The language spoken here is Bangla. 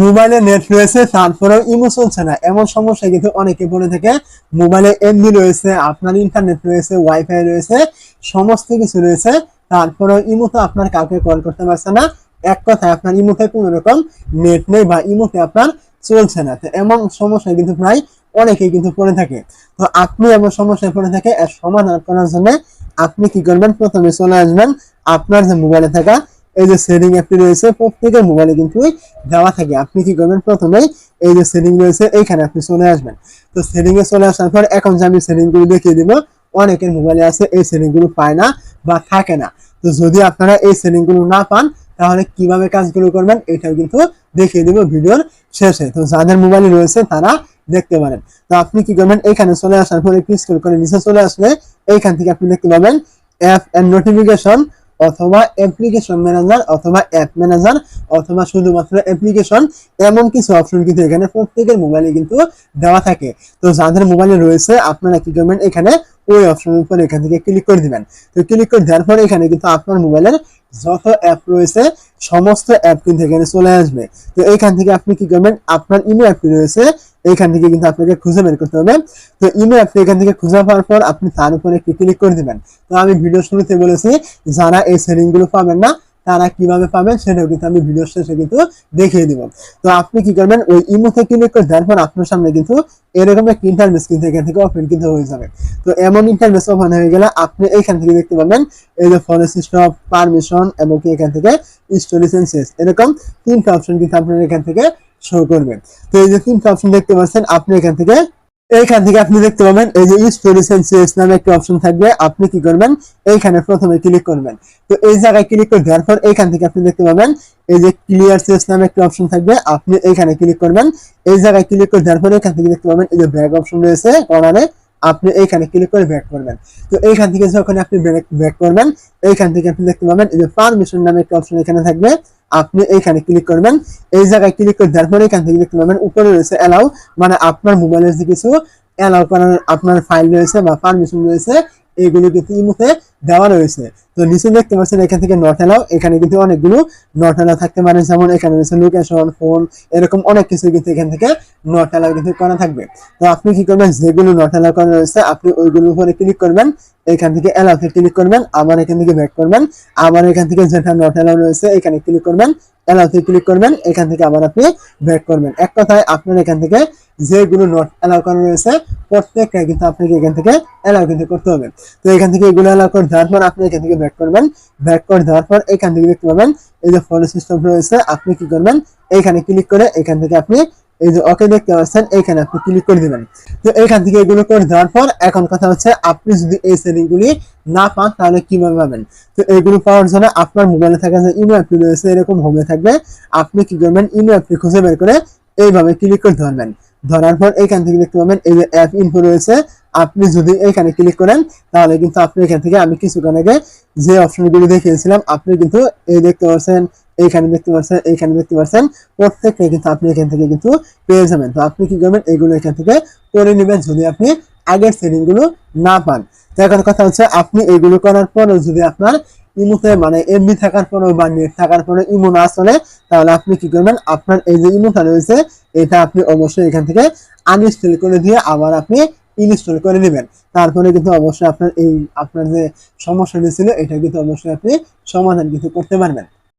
মোবাইলে নেট রয়েছে, তারপরেও ইমো চলছে না। এমন সমস্যা কিন্তু অনেকে পড়ে থাকে, মোবাইলে এমবি রয়েছে, আপনার ইন্টারনেট রয়েছে ওয়াইফাই রয়েছে, সমস্ত কিছু রয়েছে, তারপরেও ইমোতে আপনার কাউকে কল করতে পারছে না। এক কথায় আপনার ইমোতে কোনো রকম নেট নেই বা ইমোতে আপনার চলছে না। তো এমন সমস্যা কিন্তু প্রায় অনেকেই কিন্তু পড়ে থাকে। তো আপনি এমন সমস্যায় পড়ে থাকে, এর সমাধান করার জন্য আপনি কি করবেন? প্রথমে চলে আসবেন আপনার যে মোবাইলে থাকা এই যে সেটিং অ্যাপটি রয়েছে, প্রত্যেকের মোবাইলে কিন্তু দেওয়া থাকে। আপনি কি করবেন? প্রথমেই এই যে সেটিং রয়েছে, এইখানে আপনি চলে আসবেন। তো সেটিং এ চলে আসার পর এখন যে আমি সেটিংগুলো দেখিয়ে দিব, অনেকের মোবাইলে আছে, এই সেটিংগুলো পায় না বা থাকে না। তো যদি আপনারা এই সেটিংগুলো না পান, তাহলে কীভাবে কাজগুলো করবেন, এটাও কিন্তু দেখিয়ে দিব ভিডিওর শেষে। তো যাদের মোবাইলে রয়েছে, তারা দেখতে পারেন। তো আপনি কি করবেন এখানে চলে আসার পর স্ক্রল করে নিচে চলে আসলে, এইখান থেকে আপনি দেখতে পাবেন অ্যাপ অ্যান্ড নোটিফিকেশন অথবা অ্যাপ্লিকেশন ম্যানেজার অথবা অ্যাপ ম্যানেজার অথবা শুধুমাত্র অ্যাপ্লিকেশন এমন কিছু অপশন কিন্তু এখানে প্রত্যেকের মোবাইলে কিন্তু দেওয়া থাকে। তো যাদের মোবাইলে রয়েছে, আপনারা কি করবেন? এখানে ওই অপশনের উপর এখান থেকে ক্লিক করে দিবেন। তো ক্লিক করে দেওয়ার পরে এখানে কিন্তু আপনার মোবাইলের যত অ্যাপ রয়েছে, সমস্ত অ্যাপ কিন্তু এখানে চলে আসবে। তো এইখান থেকে আপনি কি করবেন? আপনার ইমো অ্যাপটি রয়েছে এইখান থেকে কিন্তু আপনাকে খুঁজে বের করতে হবে। তো ইমো অ্যাপটি এখান থেকে খুঁজে পাওয়ার পর আপনি তার উপরে ক্লিক করে দিবেন। তো আমি ভিডিও শুরুতে বলেছি, যারা এই সেলিংগুলো পাবেন না তারা কীভাবে পাবেন সেটাও কিন্তু আমি ভিডিও শেষে কিন্তু দেখিয়ে দিব। তো আপনি কি করবেন, ওই ইমোতে ক্লিক করে দেওয়ার পর আপনার সামনে কিন্তু এরকম একটা ইন্টারভেস কিন্তু এখান থেকে ওপেন কিন্তু হয়ে যাবে। তো এমন ইন্টারভেস ওপেন হয়ে গেলে আপনি এইখান থেকে দেখতে পাবেন এই যে ফরেস্ট স্টপ পারমিশন এবং কি এখান থেকে স্টোরি সেন্সেস এরকম তিনটা অপশন কিন্তু আপনার এখান থেকে শো করবে তো এই যে তিনটা অপশন দেখতে পাচ্ছেন, আপনি এখান থেকে এইখান থেকে আপনি দেখতে পাবেন, এই যে স্টোরি সেন্সেস নামে একটা অপশন থাকবে, আপনি কি করবেন? এইখানে প্রথমে ক্লিক করবেন। তো এই জায়গায় ক্লিক করে দেওয়ার পর এইখান থেকে আপনি দেখতে পাবেন, এই যে ক্লিয়ার সেস নামে একটা অপশন থাকবে, আপনি এইখানে ক্লিক করবেন। এই জায়গায় ক্লিক করে দেওয়ার পর এখান থেকে দেখতে পাবেন, এই যে ব্যাগ অপশন রয়েছে কর্নারে আপনি এইখানে ক্লিক করে ব্যাক করবেন। তো এইখান থেকে যখন আপনি ব্যাক করবেন, এইখান থেকে আপনি দেখতে পাবেন এই যে পারমিশন নামে একটা অপশন এখানে থাকবে। আপনি এইখানে ক্লিক করবেন। এই জায়গায় ক্লিক করে দেওয়ার পরে এখান থেকে দেখতে পাবেন, উপরে রয়েছে অ্যালাউ মানে আপনার মোবাইলের যে কিছু অ্যালাউ করার আপনার ফাইল রয়েছে বা পারমিশন রয়েছে এইগুলোকে কিন্তু ইমুতে দেওয়া রয়েছে। তো নিচে দেখতে পাচ্ছেন, এখান থেকে নট এলাও এখানে কিন্তু অনেকগুলো নট এলাও থাকতে পারে, যেমন এখানে রয়েছে লোকেশন ফোন এরকম অনেক কিছু কিন্তু এখান থেকে নট এলাও কিন্তু করা থাকবে। তো আপনি কি করবেন? যেগুলো নট এলাও করা রয়েছে, আপনি ওইগুলোর উপরে ক্লিক করবেন, এখান থেকে এলাওতে ক্লিক করবেন, আবার এখান থেকে ব্যাক করবেন, আবার এখান থেকে যেটা নট এলাও রয়েছে, এখানে ক্লিক করবেন অ্যালাউতে ক্লিক করবেন, এখান থেকে আবার আপনি ব্যাক করবেন। এক কথায় আপনার এখান থেকে যেগুলো নোট অ্যালাউ করা রয়েছে, প্রত্যেকটা কিন্তু আপনাকে এখান থেকে অ্যালাউ কিন্তু করতে হবে। তো এখান থেকে এগুলো অ্যালাউ করে দেওয়ার পর আপনি এখান থেকে ব্যাক করবেন। ব্যাক করে দেওয়ার পর এখান থেকে দেখতে পাবেন, এই যে ফলো সিস্টেম রয়েছে, আপনি কি করবেন, এখানে ক্লিক করে এখান থেকে আপনি এই যে ওকে দেখতে পাচ্ছেন, এইখানে আপনি ক্লিক করে দিবেন। তো এইখান থেকে এগুলো করে দেওয়ার পর, এখন কথা হচ্ছে, আপনি যদি এই সেটিং গুলি না পান, তাহলে কীভাবে পাবেন? তো এগুলো পাওয়ার জন্য আপনার মোবাইলে থাকা যে ইমো অ্যাপটি রয়েছে, এরকম হোমে থাকবে। আপনি কি করবেন? ইমো অ্যাপটি খুঁজে বের করে এইভাবে ক্লিক করে ধরবেন। ধরার পর এইখান থেকে দেখতে পাবেন, এই যে অ্যাপ ইনফো রয়েছে, আপনি যদি এখানে ক্লিক করেন, তাহলে কিন্তু আপনি এখান থেকে, আমি কিছুক্ষণ আগে যে অপশনগুলো দেখিয়েছিলাম, আপনি কিন্তু এই দেখতে পাচ্ছেন এইখানে দেখতে পাচ্ছেন, এইখানে দেখতে পাচ্ছেন প্রত্যেকটা কিন্তু আপনি এখান থেকে কিন্তু পেয়ে যাবেন। তো আপনি কি করবেন, এগুলো এখান থেকে করে নেবেন যদি আপনি আগের সেটিংগুলো না পান। তো এখন কথা হচ্ছে, আপনি এগুলো করার পরেও যদি আপনার ইমোতে মানে এমবি থাকার পরেও বা নেট থাকার পরে ইমো না চলে, তাহলে আপনি কি করবেন, আপনার এই যে ইমোটা রয়েছে, এটা আপনি অবশ্যই এখান থেকে আনইনস্টল করে দিয়ে আবার আপনি ইনস্টল করে নেবেন। তারপরে কিন্তু অবশ্যই আপনার এই, আপনার যে সমস্যাটি ছিল, এটা কিন্তু অবশ্যই আপনি সমাধান কিন্তু করতে পারবেন।